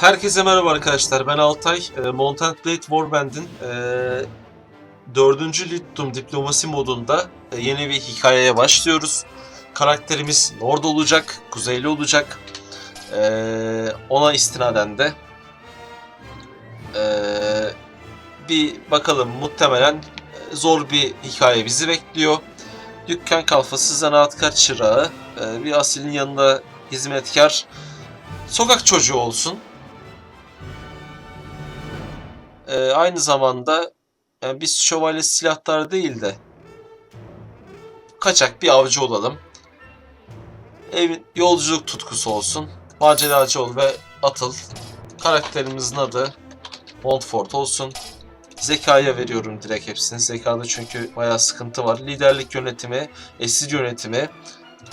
Herkese merhaba arkadaşlar. Ben Altay. E, Mountain Blade Warband'in e, 4. Littum diplomasi modunda e, yeni bir hikayeye başlıyoruz. Karakterimiz Nord olacak, Kuzeyli olacak. E, ona istinaden de e, bir bakalım muhtemelen zor bir hikaye bizi bekliyor. Dükkan kalfası, zanaatkar çırağı, e, bir asilin yanında hizmetkar, sokak çocuğu olsun. Ee, aynı zamanda yani biz şövalye silahlar değil de kaçak bir avcı olalım. Evin yolculuk tutkusu olsun. Maceracı ol ve atıl. Karakterimizin adı Montfort olsun. Zekaya veriyorum direkt hepsini. Zekada çünkü bayağı sıkıntı var. Liderlik yönetimi, esir yönetimi,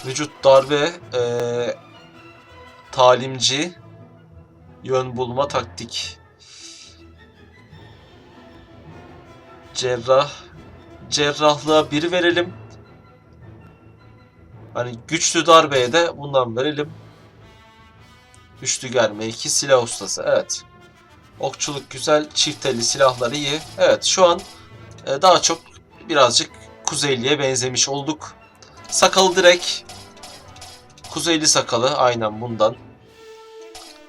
vücut darbe, eee, talimci, yön bulma, taktik. Cerrah. Cerrahlığa bir verelim. Hani güçlü darbeye de bundan verelim. Güçlü germe 2 silah ustası. Evet. Okçuluk güzel. Çift elli silahlar iyi. Evet şu an e, daha çok birazcık Kuzeyli'ye benzemiş olduk. Sakalı direkt Kuzeyli sakalı aynen bundan.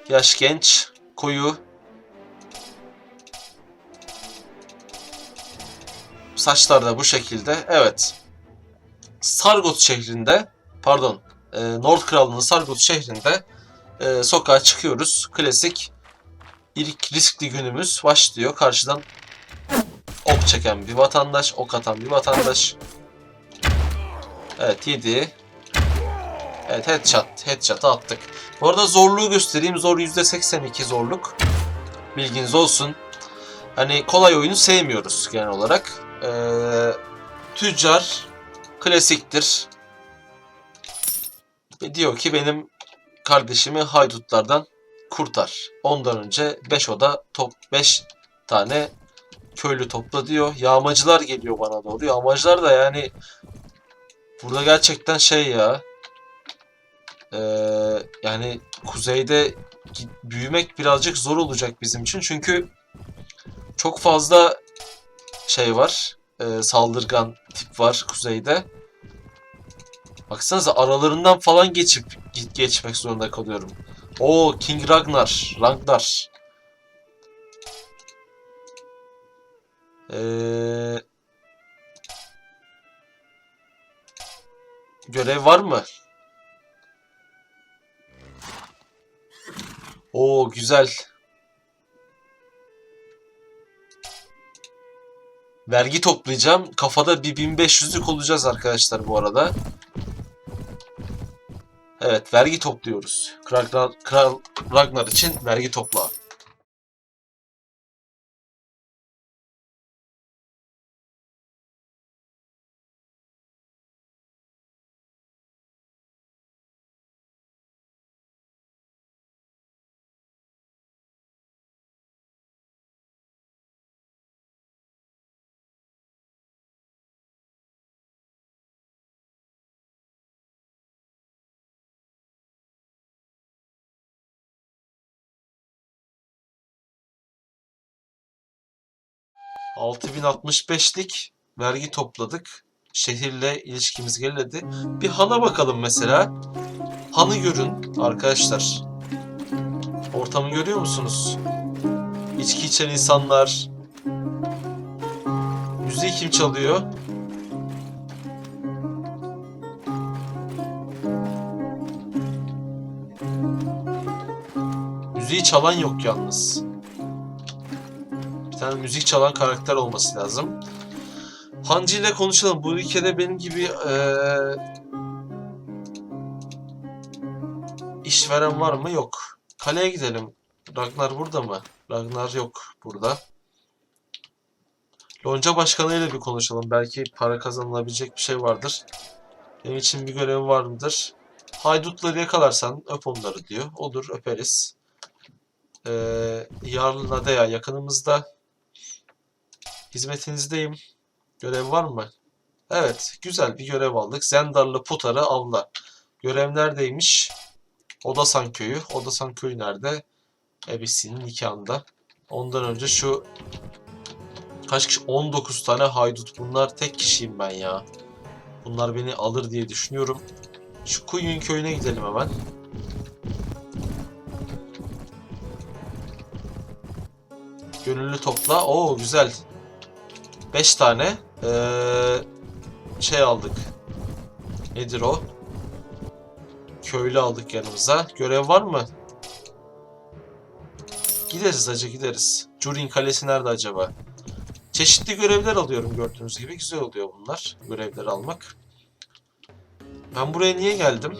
Yaş genç, koyu. Saçlar da bu şekilde. Evet. Sargot şehrinde, pardon, e, Nord Krallığı'nın Sargot şehrinde e, sokağa çıkıyoruz. Klasik ilk riskli günümüz başlıyor. Karşıdan ok çeken bir vatandaş, ok atan bir vatandaş. Evet yedi. Evet headshot, headshot'ı attık. Bu arada zorluğu göstereyim. Zor %82 zorluk. Bilginiz olsun. Hani kolay oyunu sevmiyoruz genel olarak. Ee, tüccar klasiktir. Ve diyor ki benim kardeşimi haydutlardan kurtar. Ondan önce 5 oda top 5 tane köylü topla diyor. Yağmacılar geliyor bana doğru. Yağmacılar da yani burada gerçekten şey ya ee, yani kuzeyde büyümek birazcık zor olacak bizim için. Çünkü çok fazla şey var. ee, saldırgan tip var kuzeyde. Baksanıza aralarından falan geçip ge- geçmek zorunda kalıyorum. O King Ragnar, Ragnar. Ee, görev var mı? Oo güzel. Vergi toplayacağım. Kafada bir 1500'lük olacağız arkadaşlar bu arada. Evet vergi topluyoruz. Kral, Kral Ragnar için vergi topla. ...6065'lik vergi topladık. Şehirle ilişkimiz geriledi. Bir Han'a bakalım mesela. Han'ı görün arkadaşlar. Ortamı görüyor musunuz? İçki içen insanlar. Müziği kim çalıyor? Müziği çalan yok yalnız. Tane müzik çalan karakter olması lazım. Hancı ile konuşalım. Bu ülkede benim gibi eee işveren var mı? Yok. Kaleye gidelim. Ragnar burada mı? Ragnar yok burada. Lonca Başkanı ile bir konuşalım. Belki para kazanılabilecek bir şey vardır. Benim için bir görev var mıdır? Haydutları yakalarsan öp onları diyor. Olur öperiz. Ee, Yarlı Nadea yakınımızda. Hizmetinizdeyim. Görev var mı? Evet, güzel bir görev aldık. Zendarlı Putar'ı avla. Görev neredeymiş? Odasan köyü. Odasan köyü nerede? Ebesi'nin nikahında. Ondan önce şu kaç kişi? 19 tane haydut. Bunlar tek kişiyim ben ya. Bunlar beni alır diye düşünüyorum. Şu Kuyun köyüne gidelim hemen. Gönüllü topla. Oo güzel. 5 tane ee, şey aldık. Nedir o? Köylü aldık yanımıza. Görev var mı? Gideriz acı gideriz. Jurin Kalesi nerede acaba? Çeşitli görevler alıyorum gördüğünüz gibi. Güzel oluyor bunlar. Görevleri almak. Ben buraya niye geldim?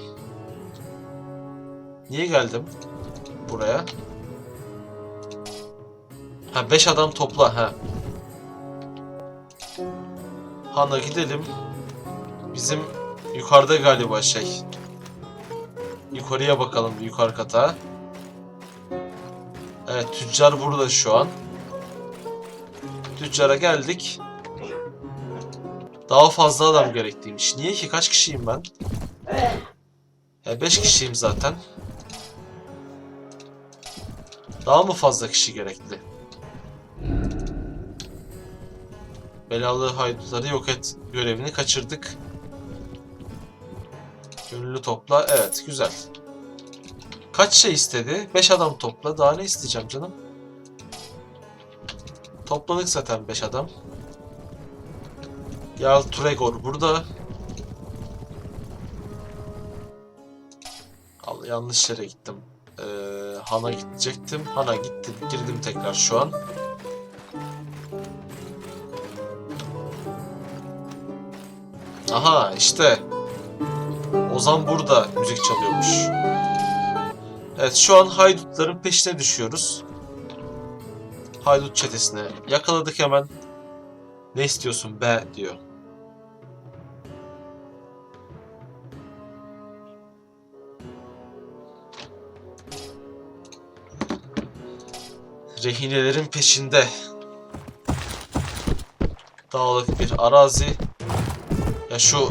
Niye geldim? Buraya. Ha 5 adam topla ha. Han'a gidelim. Bizim yukarıda galiba şey. Yukarıya bakalım yukarı kata. Evet tüccar burada şu an. Tüccara geldik. Daha fazla adam gerekliymiş. Niye ki? Kaç kişiyim ben? E 5 kişiyim zaten. Daha mı fazla kişi gerekli? Belalı haydutları yok et görevini kaçırdık. Gönüllü topla. Evet güzel. Kaç şey istedi? 5 adam topla. Daha ne isteyeceğim canım? Topladık zaten 5 adam. Yarl Turegor burada. Allah yanlış yere gittim. Ee, Han'a gidecektim. Han'a gittim. Girdim tekrar şu an. Aha işte. Ozan burada müzik çalıyormuş. Evet şu an haydutların peşine düşüyoruz. Haydut çetesine yakaladık hemen. Ne istiyorsun be diyor. Rehinelerin peşinde. Dağlık bir arazi. Ya şu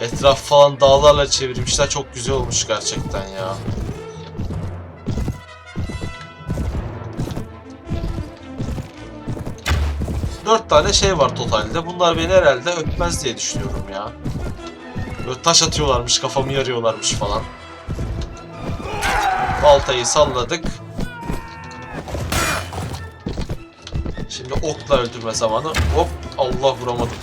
etraf falan dağlarla çevirmişler. Çok güzel olmuş gerçekten ya. Dört tane şey var totalde. Bunlar beni herhalde öpmez diye düşünüyorum ya. Böyle taş atıyorlarmış, kafamı yarıyorlarmış falan. Baltayı salladık. Şimdi okla öldürme zamanı. Hop Allah vuramadım.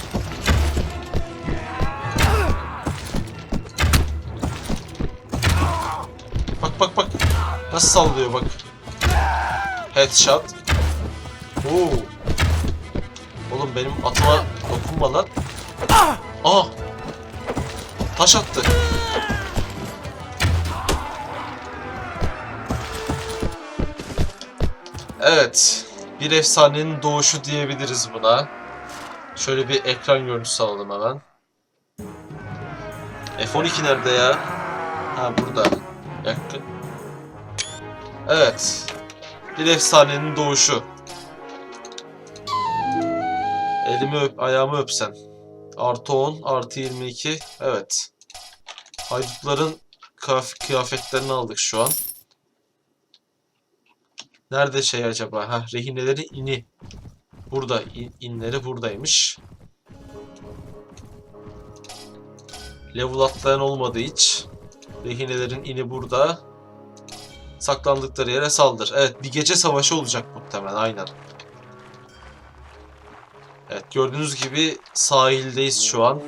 Sallıyor bak. Headshot. Oo. Oğlum benim atıma dokunma lan. Aa. Taş attı. Evet. Bir efsanenin doğuşu diyebiliriz buna. Şöyle bir ekran görüntüsü alalım hemen. F12 nerede ya? Ha burada. Yakın. Evet. Bir efsanenin doğuşu. Elimi öp, ayağımı öpsen. Artı 10, artı 22. Evet. Haydutların kıyaf- kıyafetlerini aldık şu an. Nerede şey acaba? Ha, rehinelerin ini. Burada. in- inleri buradaymış. Level atlayan olmadı hiç. Rehinelerin ini burada. Saklandıkları yere saldır. Evet bir gece savaşı olacak muhtemelen aynen. Evet gördüğünüz gibi sahildeyiz şu an.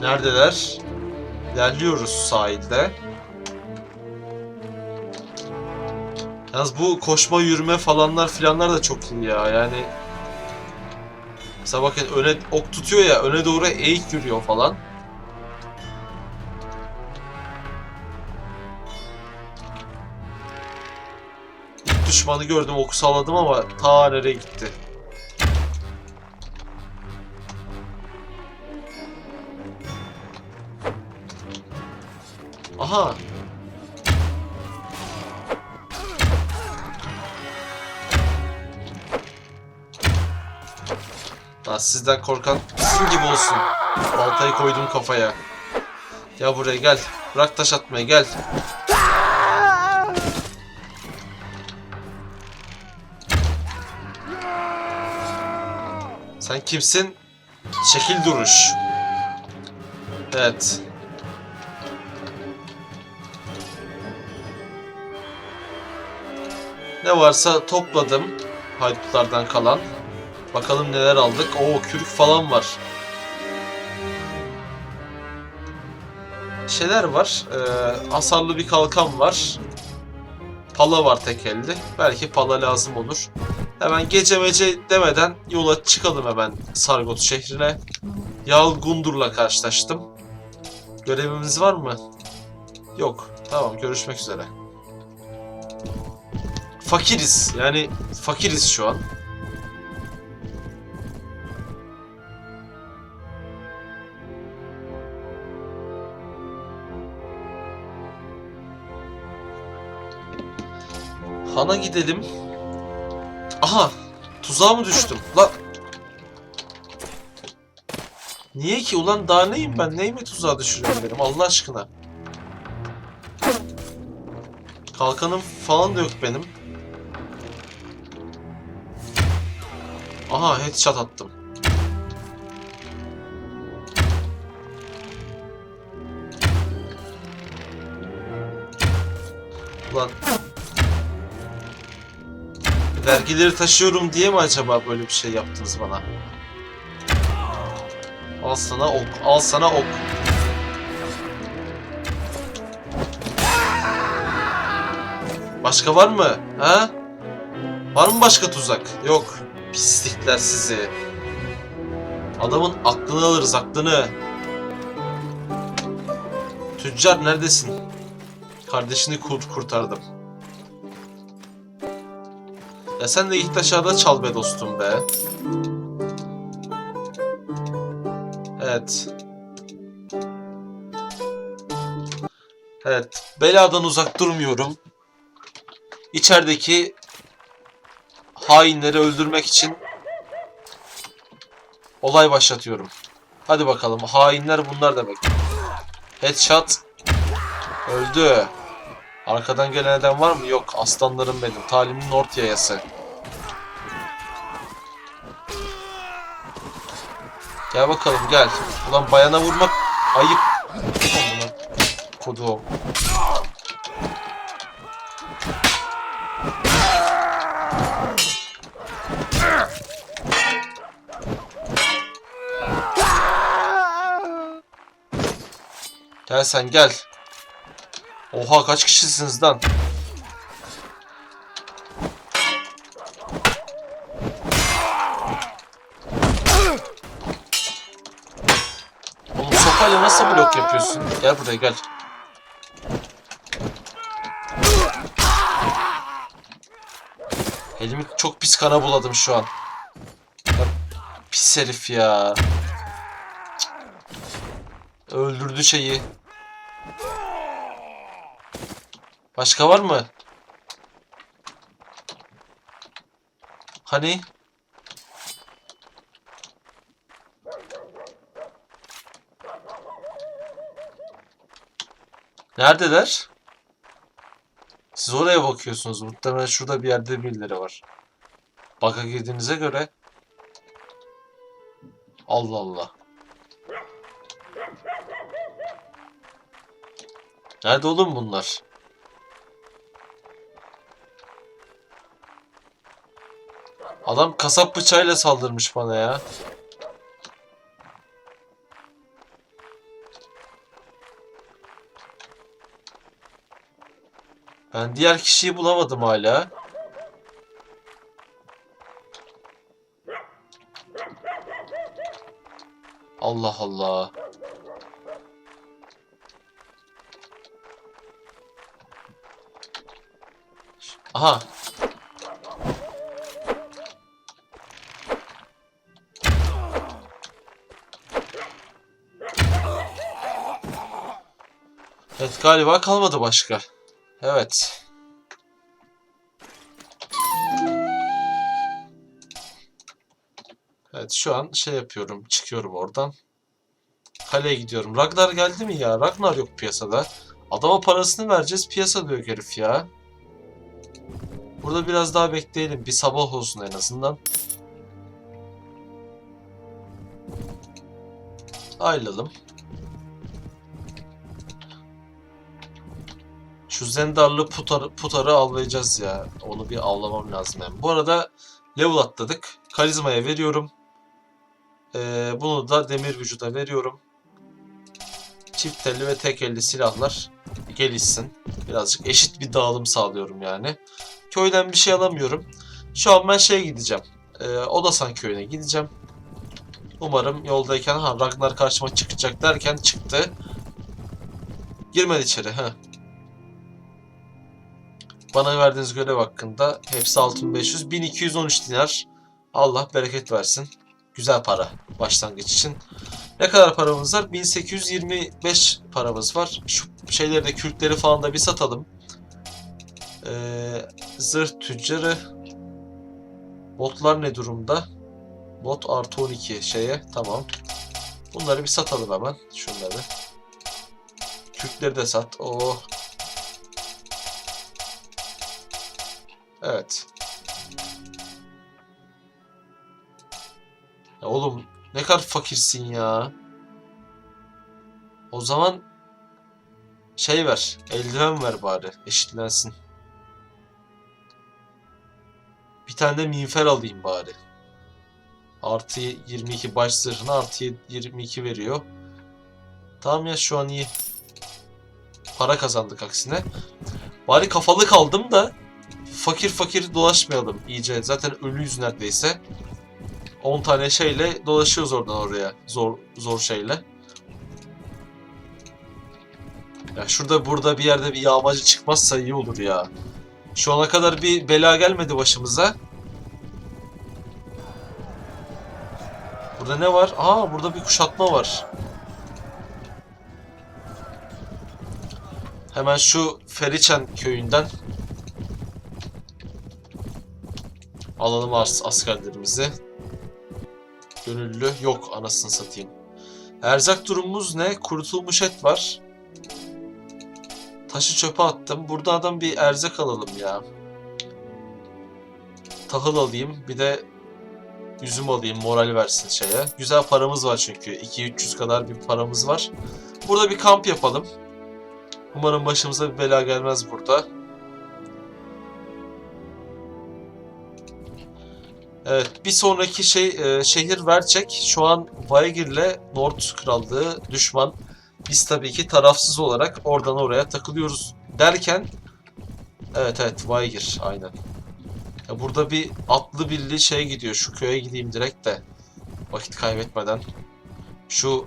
Neredeler? İlerliyoruz sahilde. Yalnız bu koşma yürüme falanlar filanlar da çok iyi ya yani. Mesela bakın öne ok tutuyor ya öne doğru eğik yürüyor falan. Düşmanı gördüm oku salladım ama ta nereye gitti. Sizden korkan bizim gibi olsun. Baltayı koydum kafaya. Gel buraya gel. Bırak taş atmayı gel. Sen kimsin? Şekil duruş. Evet. Ne varsa topladım. Haydutlardan kalan. Bakalım neler aldık. Oo kürük falan var. Şeyler var. Ee, hasarlı bir kalkan var. Pala var tek elde. Belki pala lazım olur. Hemen gece mece demeden yola çıkalım hemen Sargot şehrine. Yağıl Gundur'la karşılaştım. Görevimiz var mı? Yok. Tamam görüşmek üzere. Fakiriz. Yani fakiriz şu an. Han'a gidelim. Aha! Tuzağa mı düştüm? Lan! Niye ki? Ulan daha neyim ben? Neyimi tuzağa düşürüyorum benim Allah aşkına? Kalkanım falan da yok benim. Aha headshot attım. Ulan Vergileri taşıyorum diye mi acaba böyle bir şey yaptınız bana? Al sana ok, al sana ok. Başka var mı? Ha? Var mı başka tuzak? Yok. Pislikler sizi. Adamın aklını alırız, aklını. Tüccar neredesin? Kardeşini kurt kurtardım. Ya sen de git aşağıda çal be dostum be. Evet. Evet. Beladan uzak durmuyorum. İçerideki hainleri öldürmek için olay başlatıyorum. Hadi bakalım. Hainler bunlar demek. Headshot. Öldü. Arkadan gelen adam var mı? Yok. Aslanlarım benim. Talimin Nort yayası. Gel bakalım gel. Ulan bayana vurmak ayıp. Kodum. Gel sen gel. Oha kaç kişisiniz lan? Gel buraya gel. Elimi çok pis kana buladım şu an. Pis herif ya. Öldürdü şeyi. Başka var mı? Hani? Neredeler? Siz oraya bakıyorsunuz. Muhtemelen şurada bir yerde birileri var. Baka girdiğinize göre. Allah Allah. Nerede oğlum bunlar? Adam kasap bıçağıyla saldırmış bana ya. Ben diğer kişiyi bulamadım hala. Allah Allah. Aha. Evet galiba kalmadı başka. Evet. Evet şu an şey yapıyorum. Çıkıyorum oradan. Kaleye gidiyorum. Ragnar geldi mi ya? Ragnar yok piyasada. Adama parasını vereceğiz. Piyasada yok herif ya. Burada biraz daha bekleyelim. Bir sabah olsun en azından. Ayrılalım. Şu zendarlı putarı, putarı avlayacağız ya. Onu bir avlamam lazım yani. Bu arada level atladık. Karizmaya veriyorum. Ee, bunu da demir vücuda veriyorum. Çift elli ve tek elli silahlar gelişsin. Birazcık eşit bir dağılım sağlıyorum yani. Köyden bir şey alamıyorum. Şu an ben şeye gideceğim. Ee, Odasan köyüne gideceğim. Umarım yoldayken ha Ragnar karşıma çıkacak derken çıktı. Girmedi içeri. ha. Bana verdiğiniz görev hakkında hepsi 6500 1213 dinar. Allah bereket versin. Güzel para başlangıç için. Ne kadar paramız var? 1825 paramız var. Şu şeyleri de kürkleri falan da bir satalım. Ee, zırh tüccarı. Botlar ne durumda? Bot artı 12 şeye. Tamam. Bunları bir satalım hemen. Şunları. Kürkleri de sat. Oh. Evet. Ya oğlum ne kadar fakirsin ya. O zaman şey ver. Eldiven ver bari. Eşitlensin. Bir tane de miğfer alayım bari. Artı 22 baş zırhına artı 22 veriyor. Tamam ya şu an iyi. Para kazandık aksine. Bari kafalık aldım da fakir fakir dolaşmayalım iyice. Zaten ölüyüz neredeyse. 10 tane şeyle dolaşıyoruz oradan oraya. Zor zor şeyle. Ya şurada burada bir yerde bir yağmacı çıkmazsa iyi olur ya. Şu ana kadar bir bela gelmedi başımıza. Burada ne var? Aa burada bir kuşatma var. Hemen şu Feriçen köyünden alalım as askerlerimizi. Gönüllü yok anasını satayım. Erzak durumumuz ne? Kurutulmuş et var. Taşı çöpe attım. Buradan bir erzak alalım ya. Tahıl alayım. Bir de üzüm alayım. Moral versin şeye. Güzel paramız var çünkü. 2-300 kadar bir paramız var. Burada bir kamp yapalım. Umarım başımıza bir bela gelmez burada. Evet, bir sonraki şey e, şehir Verçek. Şu an Vaygir'le Nord Krallığı düşman. Biz tabii ki tarafsız olarak oradan oraya takılıyoruz derken Evet evet Vaygir aynen. Ya burada bir atlı birliği şey gidiyor. Şu köye gideyim direkt de vakit kaybetmeden. Şu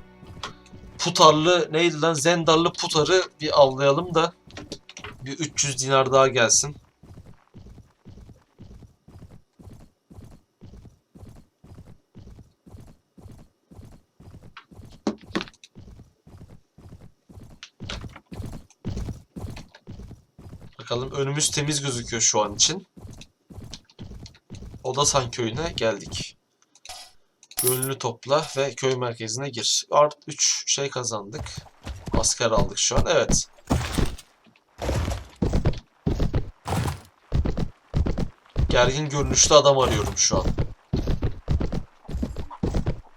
putarlı neydi lan zendarlı putarı bir avlayalım da bir 300 dinar daha gelsin. Bakalım önümüz temiz gözüküyor şu an için. Odasan köyüne geldik. Gönüllü topla ve köy merkezine gir. Art 3 şey kazandık. Asker aldık şu an. Evet. Gergin görünüşlü adam arıyorum şu an.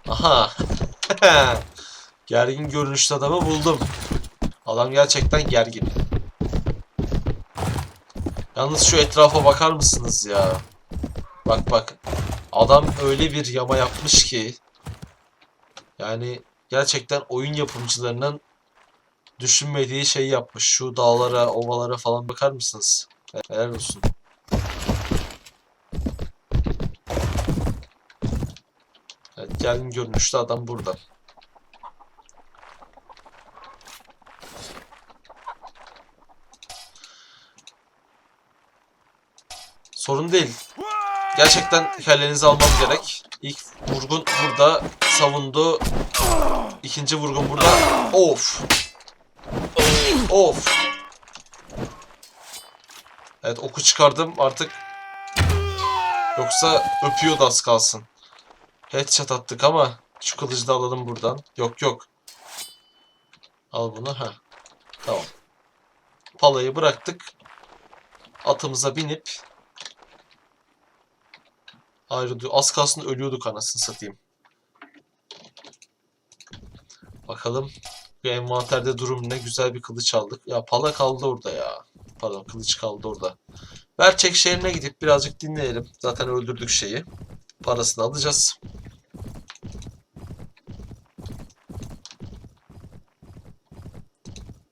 Aha. gergin görünüşlü adamı buldum. Adam gerçekten gergin. Yalnız şu etrafa bakar mısınız ya? Bak bak. Adam öyle bir yama yapmış ki. Yani gerçekten oyun yapımcılarının düşünmediği şey yapmış. Şu dağlara, ovalara falan bakar mısınız? Helal olsun. Evet, gelin görünüşlü adam burada. Sorun değil. Gerçekten kellenizi almam gerek. İlk vurgun burada savundu. İkinci vurgun burada. Of. Of. Evet oku çıkardım artık. Yoksa öpüyordu az kalsın. Headshot attık ama şu kılıcı da alalım buradan. Yok yok. Al bunu ha. Tamam. Palayı bıraktık. Atımıza binip ayrılıyor. Az kalsın ölüyorduk anasını satayım. Bakalım bu envanterde durum ne güzel bir kılıç aldık. Ya pala kaldı orada ya. Pardon kılıç kaldı orada. Berçek şehrine gidip birazcık dinleyelim. Zaten öldürdük şeyi. Parasını alacağız.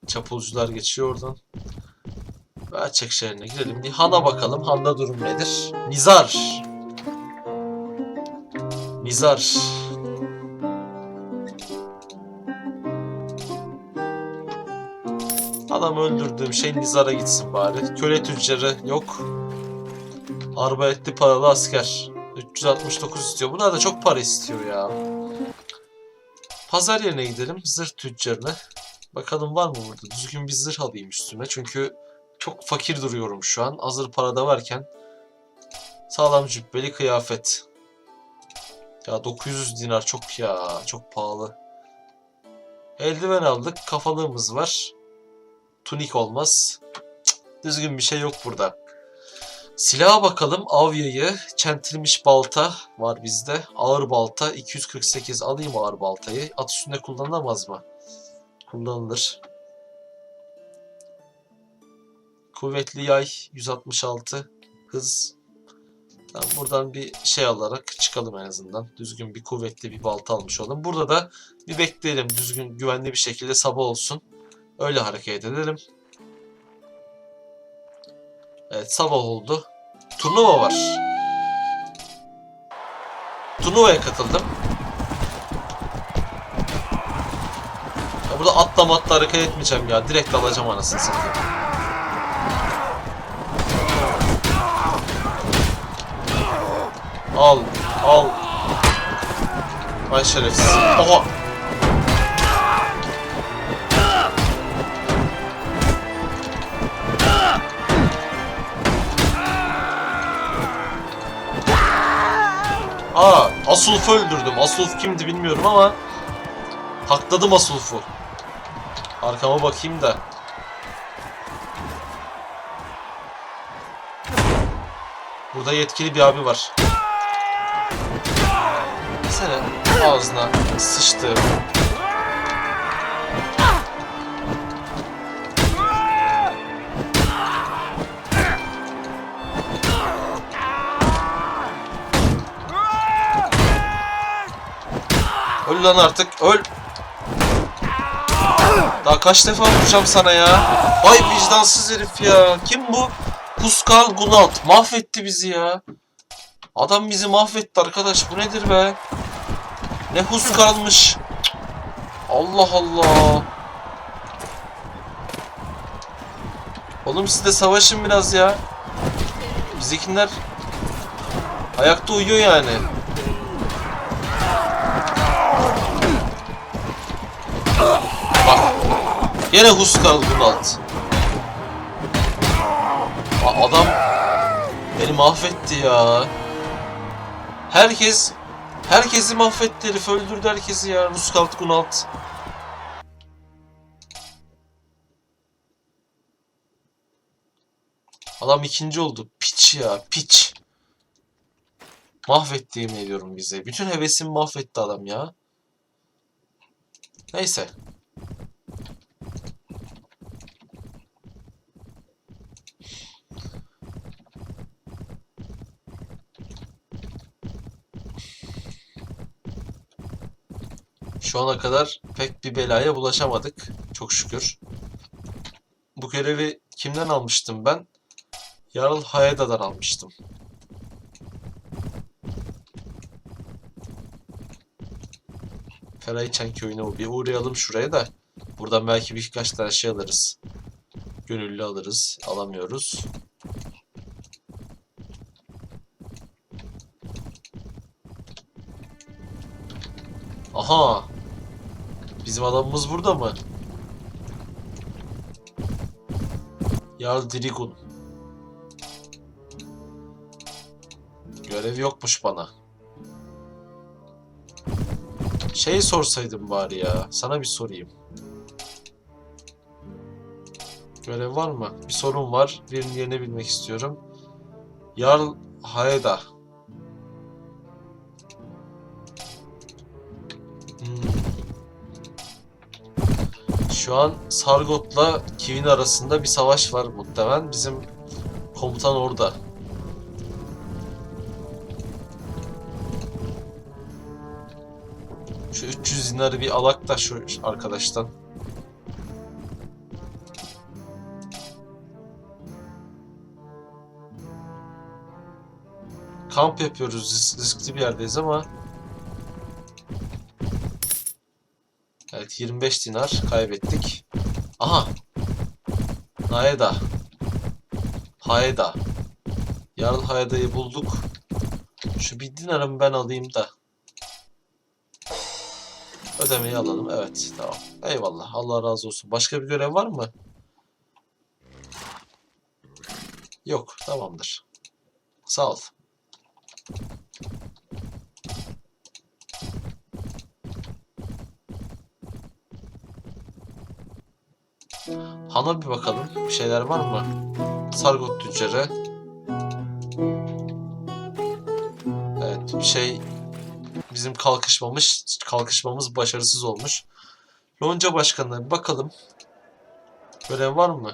Çapulcular geçiyor oradan. Berçek şehrine girelim. Bir Han'a bakalım. Han'da durum nedir? Nizar. Nizar. Adam öldürdüğüm şey Nizar'a gitsin bari. Köle tüccarı yok. Arbaletli paralı asker. 369 istiyor. Bunlar da çok para istiyor ya. Pazar yerine gidelim. Zırh tüccarına. Bakalım var mı burada? Düzgün bir zırh alayım üstüme. Çünkü çok fakir duruyorum şu an. Hazır parada varken. Sağlam cübbeli kıyafet. Ya 900 dinar çok ya. Çok pahalı. Eldiven aldık. Kafalığımız var. Tunik olmaz. Cık, düzgün bir şey yok burada. Silaha bakalım. Avya'yı, çentilmiş balta var bizde. Ağır balta 248 alayım ağır baltayı. At üstünde kullanılamaz mı? Kullanılır. Kuvvetli yay 166 hız. Tamam, buradan bir şey alarak çıkalım en azından. Düzgün bir kuvvetli bir balta almış olalım. Burada da bir bekleyelim. Düzgün güvenli bir şekilde sabah olsun. Öyle hareket edelim. Evet sabah oldu. Turnuva var. Turnuvaya katıldım. Ya burada atla hareket etmeyeceğim ya. Direkt alacağım anasını satayım. Al, al. Vay şerefsiz. Oha! Aa, Asulf'u öldürdüm. Asulf kimdi bilmiyorum ama hakladım Asulf'u. Arkama bakayım da. Burada yetkili bir abi var. Sene ağzına sıçtı. Öl lan artık öl. Daha kaç defa vuracağım sana ya. Vay vicdansız herif ya. Kim bu? Huskal Gunalt. Mahvetti bizi ya. Adam bizi mahvetti arkadaş. Bu nedir be? Ne huskalmış. Cık. Allah Allah. Oğlum siz de savaşın biraz ya. Bizdekiler ayakta uyuyor yani. Bak. Yine Huskal Gunalt. Aa, Adam beni mahvetti ya. Herkes herkesi mahvetti herif öldürdü herkesi ya Ruskalt Gunalt. Adam ikinci oldu. Piç ya piç. Mahvetti yemin ediyorum bize. Bütün hevesimi mahvetti adam ya. Neyse. Şu ana kadar pek bir belaya bulaşamadık. Çok şükür. Bu görevi kimden almıştım ben? Yarıl Hayeda'dan almıştım. Ferayçen köyüne bir uğrayalım şuraya da. Buradan belki birkaç tane şey alırız. Gönüllü alırız. Alamıyoruz. Aha! Bizim adamımız burada mı? Yarl Dirigun. Görev yokmuş bana. Şey sorsaydım bari ya. Sana bir sorayım. Görev var mı? Bir sorun var. Birinin yerini bilmek istiyorum. Yarl Haeda. Şu an Sargot'la Kivin arasında bir savaş var muhtemelen. Bizim komutan orada. Şu 300 dinarı bir alak da şu arkadaştan. Kamp yapıyoruz. risk- Riskli bir yerdeyiz ama. Evet 25 dinar kaybettik. Aha. Haeda. Haeda. Yarın Haeda'yı bulduk. Şu bir dinarımı ben alayım da. Ödemeyi alalım. Evet tamam. Eyvallah. Allah razı olsun. Başka bir görev var mı? Yok. Tamamdır. Sağ ol. Han'a bir bakalım. Bir şeyler var mı? Sargot tüccarı. Evet bir şey bizim kalkışmamız kalkışmamız başarısız olmuş. Lonca başkanına bir bakalım. Görev var mı?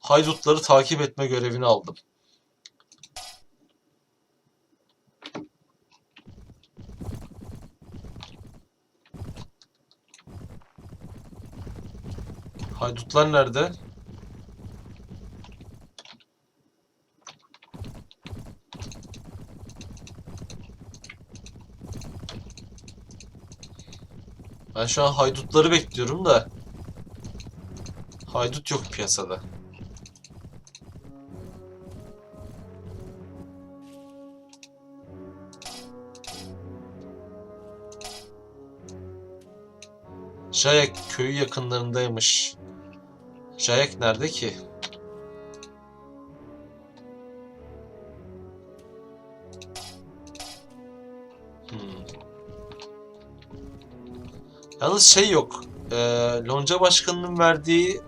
Haydutları takip etme görevini aldım. Haydutlar nerede? Ben şu an haydutları bekliyorum da. Haydut yok piyasada. Jayek köyü yakınlarındaymış. Jayek nerede ki? Hmm. Yalnız şey yok. Ee, Lonca Başkanı'nın verdiği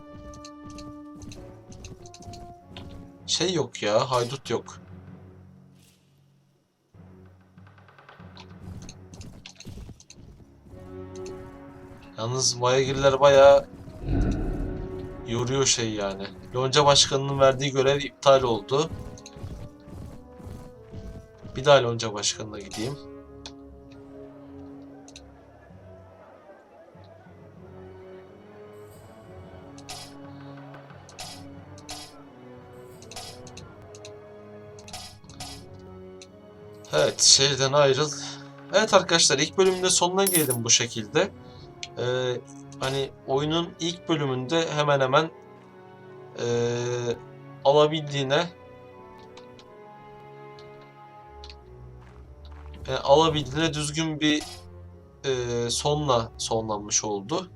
şey yok ya. Haydut yok. Yalnız Bayagirler bayağı yoruyor şey yani. Lonca Başkanı'nın verdiği görev iptal oldu. Bir daha Lonca Başkanı'na gideyim. Evet, şehirden ayrıl. Evet arkadaşlar, ilk bölümde sonuna gelelim bu şekilde. Ee, hani oyunun ilk bölümünde hemen hemen ee, alabildiğine yani alabildiğine düzgün bir ee, sonla sonlanmış oldu.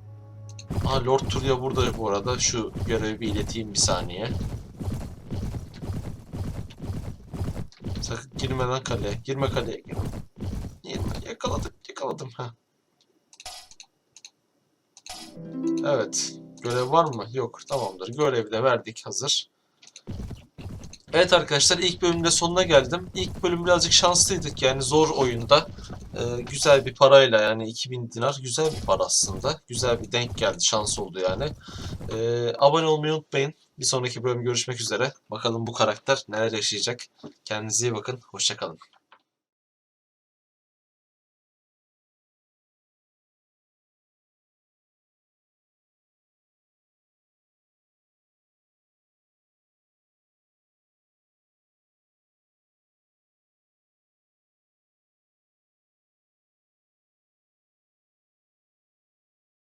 Aha Lord Turya burada bu arada. Şu görevi bir ileteyim bir saniye. Sakın girme lan kaleye. Girme kaleye. Girme. Yakaladık. Yakaladım. ha. Evet. Görev var mı? Yok. Tamamdır. Görevi de verdik. Hazır. Evet arkadaşlar ilk bölümde sonuna geldim. İlk bölüm birazcık şanslıydık. Yani zor oyunda. Ee, güzel bir parayla yani 2000 dinar güzel bir para aslında. Güzel bir denk geldi. Şans oldu yani. Ee, abone olmayı unutmayın. Bir sonraki bölüm görüşmek üzere. Bakalım bu karakter neler yaşayacak. Kendinize iyi bakın. Hoşçakalın.